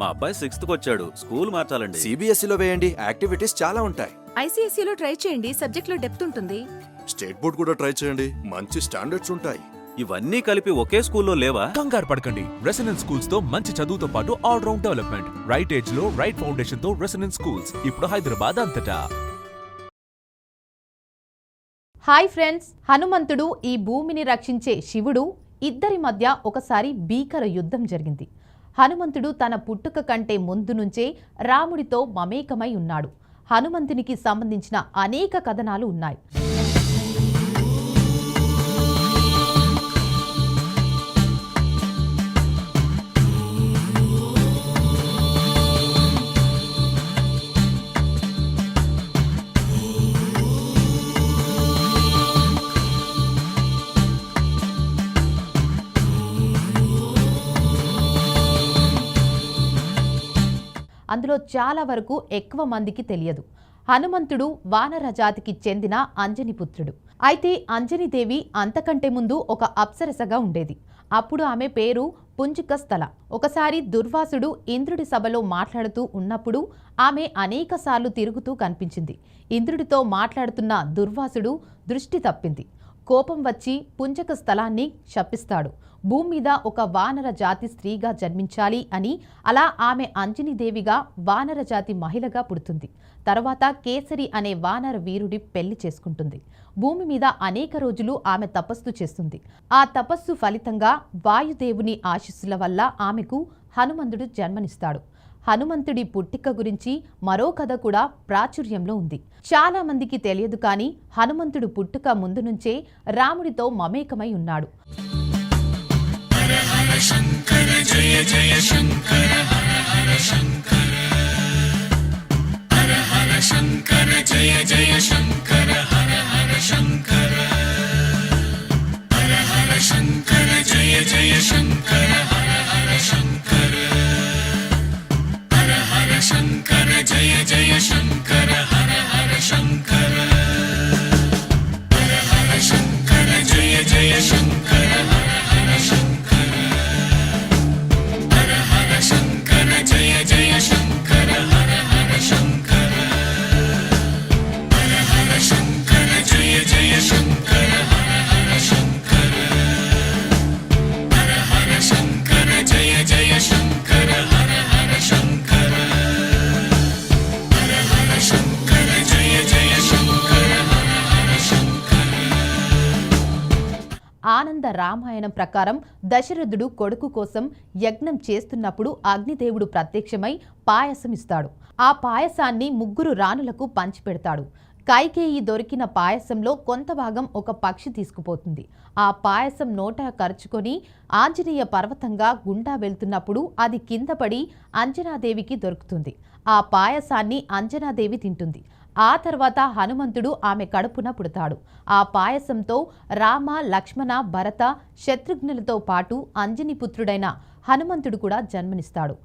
మా అబ్బాయి సిక్స్త్ వచ్చాడు. స్కూల్ మార్చాలండి. సిబిఎస్ఈలో E వేయండి. యాక్టివిటీస్ చాలా ఉంటాయి. ఐసీఎస్సీలో ట్రై చేయండి. సబ్జెక్ట్లో డెప్త్ ఉంటుంది. స్టేట్ బోర్డ్ కూడా ట్రై చేయండి. మంచి స్టాండర్డ్స్ ఉంటాయి. ఇవన్నీ కలిపి ఒకే స్కూల్లో లేవా? కంగారు పడకండి. రెసిడెన్స్ స్కూల్స్తో మంచి చదువుతో పాటు ఆల్ రౌండ్ డెవలప్మెంట్ రైట్ ఏజ్లో రైట్ ఫౌండేషన్తో రెసిడెన్స్ స్కూల్స్ ఇప్పుడు హైదరాబాద్ అంతటా. హాయ్ ఫ్రెండ్స్ హనుమంతుడు ఈ భూమిని రక్షించే శివుడు. ఇద్దరి మధ్య ఒకసారి భీకర యుద్ధం జరిగింది. హనుమంతుడు తన పుట్టుక కంటే ముందు నుంచే రాముడితో మమేకమై ఉన్నాడు. హనుమంతునికి సంబంధించిన అనేక కథనాలు ఉన్నాయి. అందులో చాలా వరకు ఎక్కువ మందికి తెలియదు. హనుమంతుడు వానర జాతికి చెందిన అంజనిపుత్రుడు అయితే అంజనిదేవి అంతకంటే ముందు ఒక అప్సరసగా ఉండేది. అప్పుడు ఆమె పేరు పుంజిక స్థల ఒకసారి దుర్వాసుడు ఇంద్రుడి సభలో మాట్లాడుతూ ఉన్నప్పుడు ఆమె అనేకసార్లు తిరుగుతూ కనిపించింది. ఇంద్రుడితో మాట్లాడుతున్న దుర్వాసుడు దృష్టి తప్పింది. కోపం వచ్చి పుంజక స్థలాన్ని శపిస్తాడు. భూమి మీద ఒక వానర జాతి స్త్రీగా జన్మించాలి అని అలా ఆమె అంజనీదేవిగా వానర జాతి మహిళగా పుడుతుంది. తర్వాత కేసరి అనే వానర వీరుడి పెళ్ళి చేసుకుంటుంది. భూమి మీద అనేక రోజులు ఆమె తపస్సు చేస్తుంది. ఆ తపస్సు ఫలితంగా వాయుదేవుని ఆశీస్సుల వల్ల ఆమెకు హనుమంతుడు జన్మనిస్తాడు. హనుమంతుడి పుట్టిక గురించి మరో కథ కూడా ప్రాచుర్యంలో ఉంది. చాలా మందికి తెలియదు కానీ హనుమంతుడు పుట్టుక ముందు నుంచే రాముడితో మమేకమై ఉన్నాడు. రామాయణం ప్రకారం దశరథుడు కొడుకు కోసం యజ్ఞం చేస్తున్నప్పుడు అగ్నిదేవుడు ప్రత్యక్షమై పాయసం ఇస్తాడు. ఆ పాయసాన్ని ముగ్గురు రాణులకు పంచిపెడతాడు. కైకేయి దొరికిన పాయసంలో కొంత భాగం ఒక పక్షి తీసుకుపోతుంది. ఆ పాయసం నోట కరుచుకొని ఆంజనేయ పర్వతంగా గుండా వెళ్తున్నప్పుడు అది కింద పడి అంజనాదేవికి దొరుకుతుంది. ఆ పాయసాన్ని అంజనాదేవి తింటుంది. ఆ తర్వాత హనుమంతుడు ఆమె కడుపున పుడతాడు. ఆ పాయసంతో రామ లక్ష్మణ భరత శత్రుఘ్నులతో పాటు అంజని పుత్రుడైన హనుమంతుడు కూడా జన్మనిస్తాడు.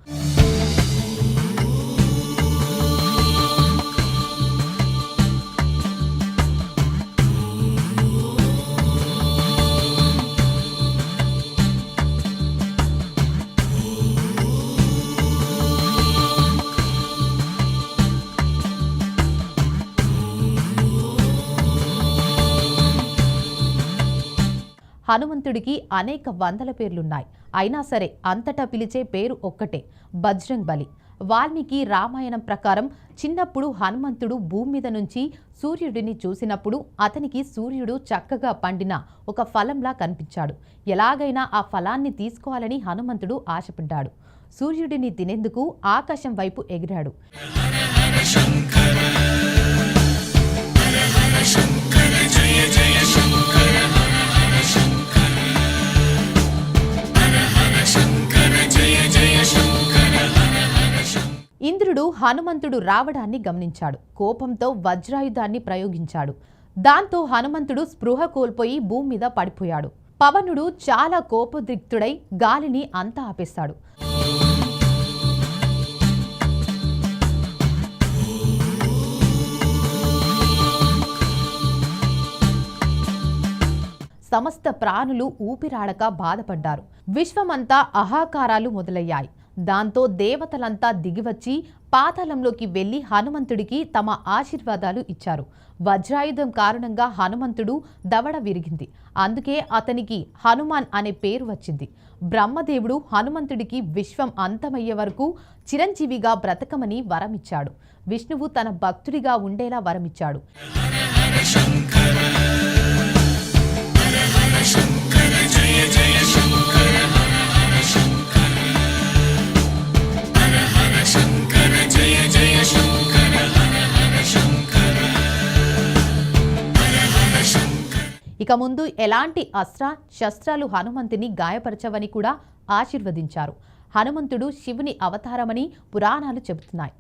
హనుమంతుడికి అనేక వందల పేర్లున్నాయి. అయినా సరే అంతటా పిలిచే పేరు ఒక్కటే బజ్రంగ్ బలి. వాల్మీకి రామాయణం ప్రకారం చిన్నప్పుడు హనుమంతుడు భూమి మీద నుంచి సూర్యుడిని చూసినప్పుడు అతనికి సూర్యుడు చక్కగా పండిన ఒక ఫలంలా కనిపించాడు. ఎలాగైనా ఆ ఫలాన్ని తీసుకోవాలని హనుమంతుడు ఆశపడ్డాడు. సూర్యుడిని తినేందుకు ఆకాశం వైపు ఎగిరాడు. హనుమంతుడు రావడాన్ని గమనించాడు. కోపంతో వజ్రాయుధాన్ని ప్రయోగించాడు. దాంతో హనుమంతుడు స్పృహ కోల్పోయి భూమి మీద పడిపోయాడు. పవనుడు చాలా కోపదిక్తుడై గాలిని అంతా ఆపేస్తాడు సమస్త ప్రాణులు ఊపిరాడక బాధపడ్డారు. విశ్వమంతా అహాకారాలు మొదలయ్యాయి. దాంతో దేవతలంతా దిగివచ్చి పాతాళంలోకి వెళ్ళి హనుమంతుడికి తమ ఆశీర్వాదాలు ఇచ్చారు. వజ్రాయుధం కారణంగా హనుమంతుడు దవడ విరిగింది. అందుకే అతనికి హనుమాన్ అనే పేరు వచ్చింది. బ్రహ్మదేవుడు హనుమంతుడికి విశ్వం అంతమయ్యే వరకు చిరంజీవిగా బ్రతకమని వరమిచ్చాడు. విష్ణువు తన భక్తుడిగా ఉండేలా వరమిచ్చాడు. ఇక ముందు ఎలాంటి అస్త్ర శస్త్రాలు హనుమంతుని గాయపరచవని కూడా ఆశీర్వదించారు. హనుమంతుడు శివుని అవతారమని పురాణాలు చెబుతున్నాయి.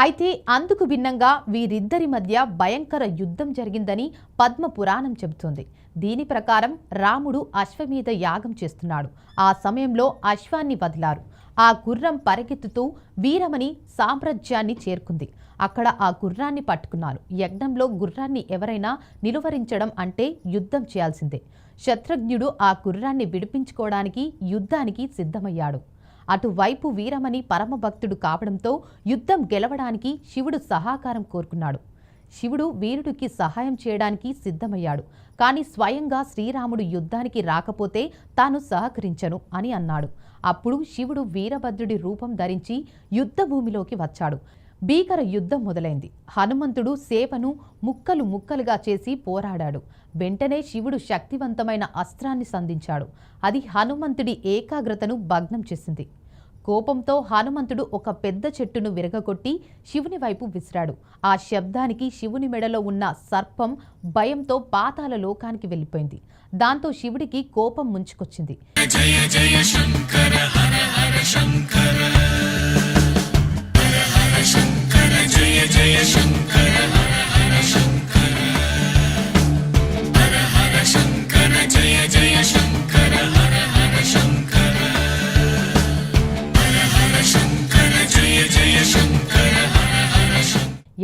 అయితే అందుకు భిన్నంగా వీరిద్దరి మధ్య భయంకర యుద్ధం జరిగిందని పద్మ పురాణం చెబుతోంది. దీని ప్రకారం రాముడు అశ్వమీధ యాగం చేస్తున్నాడు. ఆ సమయంలో అశ్వాన్ని వదిలారు. ఆ గుర్రం పరిగెత్తుతూ వీరమణి సామ్రాజ్యాన్ని చేరుకుంది. అక్కడ ఆ గుర్రాన్ని పట్టుకున్నారు. యజ్ఞంలో గుర్రాన్ని ఎవరైనా నిలువరించడం అంటే యుద్ధం చేయాల్సిందే. శత్రుఘ్నుడు ఆ గుర్రాన్ని విడిపించుకోవడానికి యుద్ధానికి సిద్ధమయ్యాడు. అటువైపు వీరమణి పరమభక్తుడు కావడంతో యుద్ధం గెలవడానికి శివుడు సహకారం కోరుకున్నాడు. శివుడు వీరుడికి సహాయం చేయడానికి సిద్ధమయ్యాడు. కానీ స్వయంగా శ్రీరాముడు యుద్ధానికి రాకపోతే తాను సహకరించను అని అన్నాడు. అప్పుడు శివుడు వీరభద్రుడి రూపం ధరించి యుద్ధభూమిలోకి వచ్చాడు. భీకర యుద్ధం మొదలైంది. హనుమంతుడు సేవను ముక్కలు ముక్కలుగా చేసి పోరాడాడు. వెంటనే శివుడు శక్తివంతమైన అస్త్రాన్ని సంధించాడు. అది హనుమంతుడి ఏకాగ్రతను భగ్నం చేసింది. కోపంతో హనుమంతుడు ఒక పెద్ద చెట్టును విరగగొట్టి శివుని వైపు విసిరాడు. ఆ శబ్దానికి శివుని మెడలో ఉన్న సర్పం భయంతో పాతాల లోకానికి వెళ్ళిపోయింది. దాంతో శివుడికి కోపం ముంచుకొచ్చింది.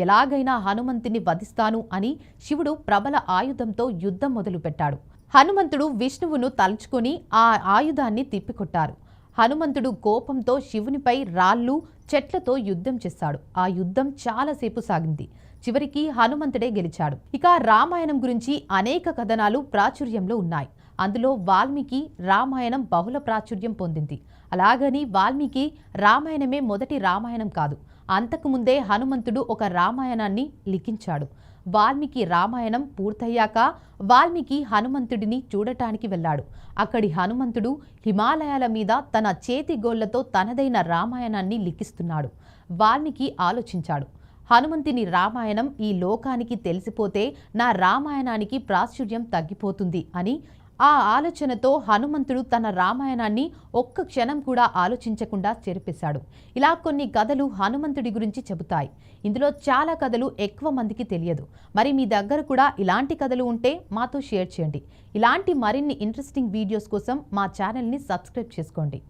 ఎలాగైనా హనుమంతుని వధిస్తాను అని శివుడు ప్రబల ఆయుధంతో యుద్ధం మొదలుపెట్టాడు. హనుమంతుడు విష్ణువును తలుచుకొని ఆ ఆయుధాన్ని తిప్పికొట్టారు. హనుమంతుడు కోపంతో శివునిపై రాళ్ళు చెట్లతో యుద్ధం చేశాడు ఆ యుద్ధం చాలాసేపు సాగింది. చివరికి హనుమంతుడే గెలిచాడు. ఇక రామాయణం గురించి అనేక కథనాలు ప్రాచుర్యంలో ఉన్నాయి. అందులో వాల్మీకి రామాయణం బహుళ ప్రాచుర్యం పొందింది. అలాగని వాల్మీకి రామాయణమే మొదటి రామాయణం కాదు. అంతకుముందే హనుమంతుడు ఒక రామాయణాన్ని లిఖించాడు. వాల్మీకి రామాయణం పూర్తయ్యాక వాల్మీకి హనుమంతుడిని చూడటానికి వెళ్ళాడు. అక్కడి హనుమంతుడు హిమాలయాల మీద తన చేతి గోళ్ళతో తనదైన రామాయణాన్ని లిఖిస్తున్నాడు. వాల్మీకి ఆలోచించాడు. హనుమంతుని రామాయణం ఈ లోకానికి తెలిసిపోతే నా రామాయణానికి ప్రాచుర్యం తగ్గిపోతుంది అని ఆ ఆలోచనతో హనుమంతుడు తన రామాయణాన్ని ఒక్క క్షణం కూడా ఆలోచించకుండా చెరిపేశాడు. ఇలా కొన్ని కథలు హనుమంతుడి గురించి చెబుతాయి. ఇందులో చాలా కథలు ఎక్కువ మందికి తెలియదు. మరి మీ దగ్గర కూడా ఇలాంటి కథలు ఉంటే మాతో షేర్ చేయండి. ఇలాంటి మరిన్ని ఇంట్రెస్టింగ్ వీడియోస్ కోసం మా ఛానల్ని సబ్స్క్రైబ్ చేసుకోండి.